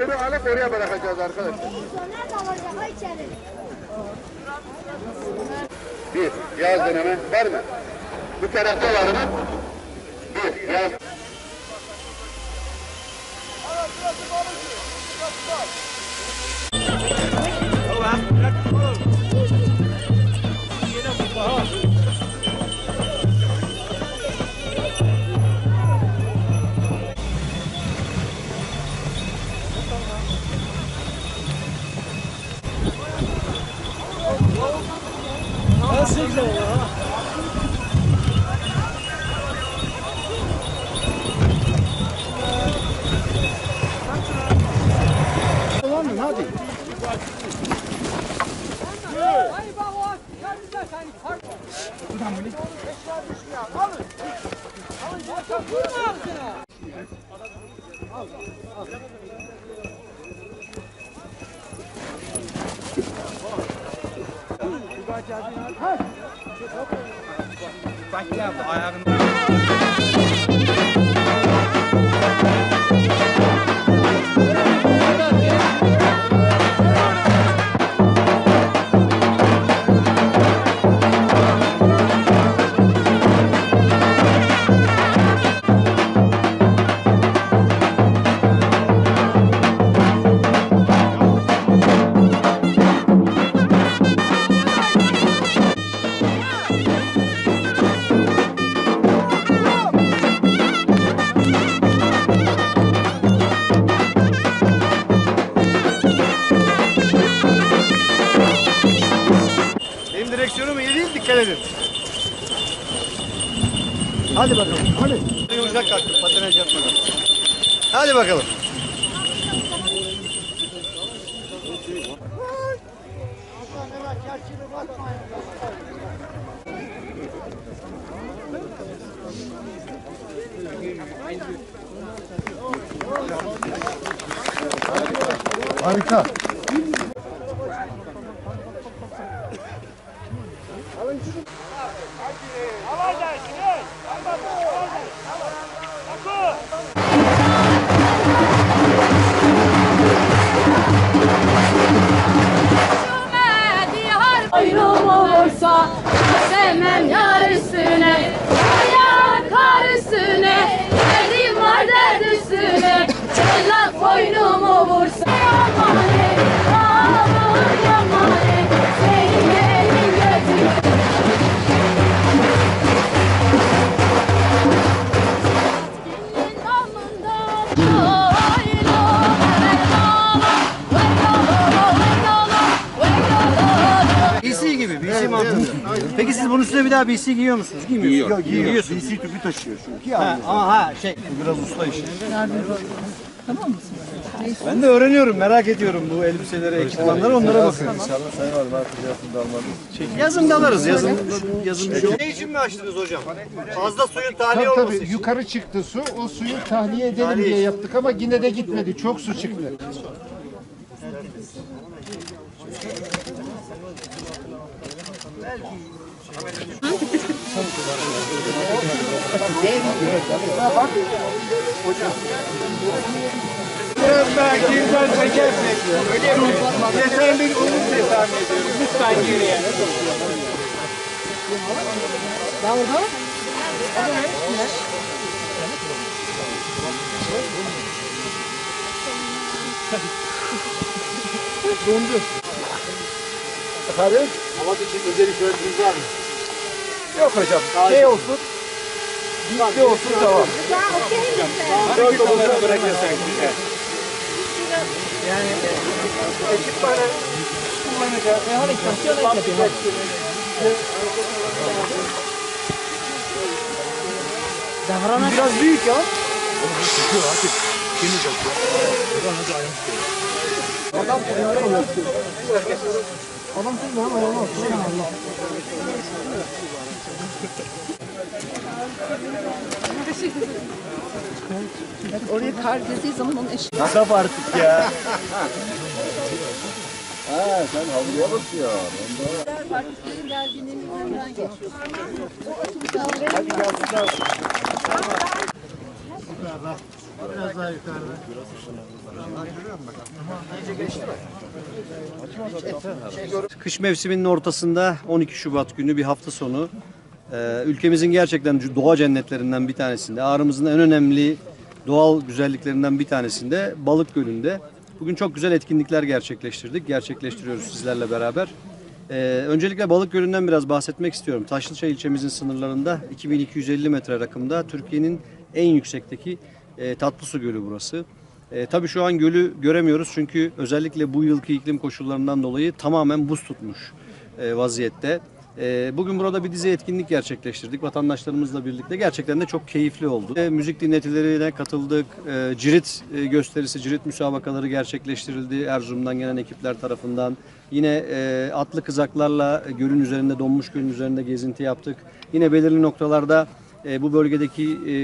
Bunu alıp oraya bırakacağız arkadaşlar. Bir, yaz deneme var mı? Bu tarafta var mı? Bir, yaz. ne güzel oldu ha. Kullanın hadi. Buradan böyle. Alın. Alın. Alın. Alın. Al. Al. Benim edin. Hadi bakalım. Hadi. Yumuşak kalktım patinaj yapmadan. Hadi bakalım. Harika. Sevmem yar üstüne Yar kar üstüne Derdim var dert üstüne. Cellat boynumu mantığında. Peki siz bunun üstüne bir daha BC giyiyor musunuz? Giymiyor. Yok, giyiyorsunuz. BC tüpü taşıyor çünkü. Ha, ha şey. Biraz usta işi. Ben de öğreniyorum, merak ediyorum bu elbiseleri, ekipmanları onlara bakıyorum. İnşallah Sayın Valim artık yazın dalmanız. Yazın dalarız, yazın. Yazın bir şey. Ne için mi açtınız hocam? Fazla suyun tahliye Tabii olması tabii için. yukarı çıktı su. O suyu tahliye edelim Tahliye diye için. yaptık ama yine de gitmedi. Çok su çıktı. Biraz daha geriden çekersek. Yeterli diye tahmin ediyorum. Lütfen geriye. Efendim? Hava için özel işaretiniz var mı? Yok hocam. Şey olsun. Bitti olsun tamam. Dört olursa bırakırsak güzel. Yani ekipmanı kullanacağız. Biraz büyük ya. Oraya kar girdiği zaman onun eşi. Kasap artık ya. Ha sen havluya bakıyorsun. Partisilerin geldiğinin üzerinden geçiyor. Hadi gel. Kış mevsiminin ortasında 12 Şubat günü bir hafta sonu e, ülkemizin gerçekten doğa cennetlerinden bir tanesinde, Ağrımızın en önemli doğal güzelliklerinden bir tanesinde Balık Gölü'nde bugün çok güzel etkinlikler gerçekleştirdik. Gerçekleştiriyoruz sizlerle beraber. E, öncelikle Balık Gölü'nden biraz bahsetmek istiyorum. Taşlıca ilçemizin sınırlarında 2250 metre rakımda Türkiye'nin en yüksekteki e, Tatlısu Gölü burası. E, tabii şu an gölü göremiyoruz çünkü özellikle bu yılki iklim koşullarından dolayı tamamen buz tutmuş e, vaziyette. E, bugün burada bir dizi etkinlik gerçekleştirdik vatandaşlarımızla birlikte. Gerçekten de çok keyifli oldu. E, müzik dinletilerine katıldık. E, cirit e, gösterisi, cirit müsabakaları gerçekleştirildi Erzurum'dan gelen ekipler tarafından. Yine e, atlı kızaklarla gölün üzerinde, donmuş gölün üzerinde gezinti yaptık. Yine belirli noktalarda e, bu bölgedeki e,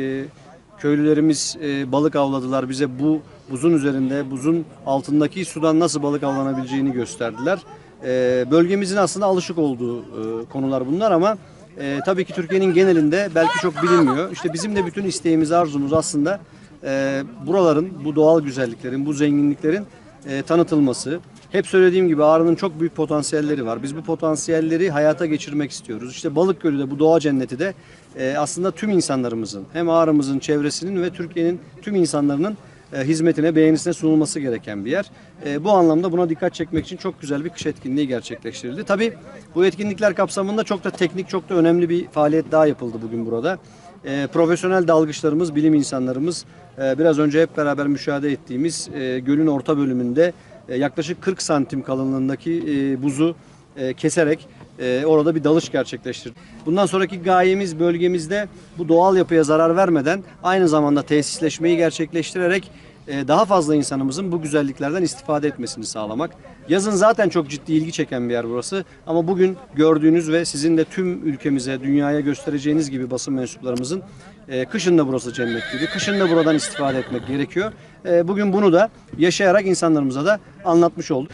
Köylülerimiz e, balık avladılar. Bize bu buzun üzerinde, buzun altındaki sudan nasıl balık avlanabileceğini gösterdiler. E, bölgemizin aslında alışık olduğu e, konular bunlar ama e, tabii ki Türkiye'nin genelinde belki çok bilinmiyor. İşte bizim de bütün isteğimiz, arzumuz aslında e, buraların, bu doğal güzelliklerin, bu zenginliklerin e, tanıtılması. Hep söylediğim gibi Ağrı'nın çok büyük potansiyelleri var. Biz bu potansiyelleri hayata geçirmek istiyoruz. İşte Balık Gölü de bu doğa cenneti de e, aslında tüm insanlarımızın hem Ağrı'mızın çevresinin ve Türkiye'nin tüm insanların e, hizmetine, beğenisine sunulması gereken bir yer. E, bu anlamda buna dikkat çekmek için çok güzel bir kış etkinliği gerçekleştirildi. Tabii bu etkinlikler kapsamında çok da teknik, çok da önemli bir faaliyet daha yapıldı bugün burada. E, profesyonel dalgıçlarımız, bilim insanlarımız e, biraz önce hep beraber müşahede ettiğimiz e, gölün orta bölümünde yaklaşık 40 santim kalınlığındaki e, buzu e, keserek e, orada bir dalış gerçekleştirdik. Bundan sonraki gayemiz bölgemizde bu doğal yapıya zarar vermeden aynı zamanda tesisleşmeyi gerçekleştirerek e, daha fazla insanımızın bu güzelliklerden istifade etmesini sağlamak. Yazın zaten çok ciddi ilgi çeken bir yer burası ama bugün gördüğünüz ve sizin de tüm ülkemize, dünyaya göstereceğiniz gibi basın mensuplarımızın e, kışın da burası cennet gibi, kışın da buradan istifade etmek gerekiyor. E, bugün bunu da yaşayarak insanlarımıza da anlatmış olduk.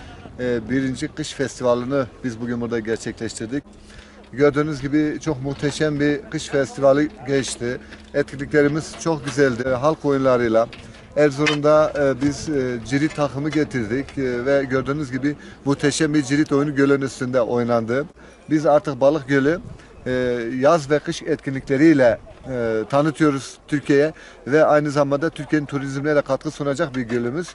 Birinci kış festivalini biz bugün burada gerçekleştirdik. Gördüğünüz gibi çok muhteşem bir kış festivali geçti. Etkinliklerimiz çok güzeldi. Halk oyunlarıyla. Erzurum'da e, biz e, cirit takımı getirdik e, ve gördüğünüz gibi muhteşem bir cirit oyunu gölün üstünde oynandı. Biz artık Balık Gölü e, yaz ve kış etkinlikleriyle e, tanıtıyoruz Türkiye'ye ve aynı zamanda Türkiye'nin turizmine de katkı sunacak bir gölümüz.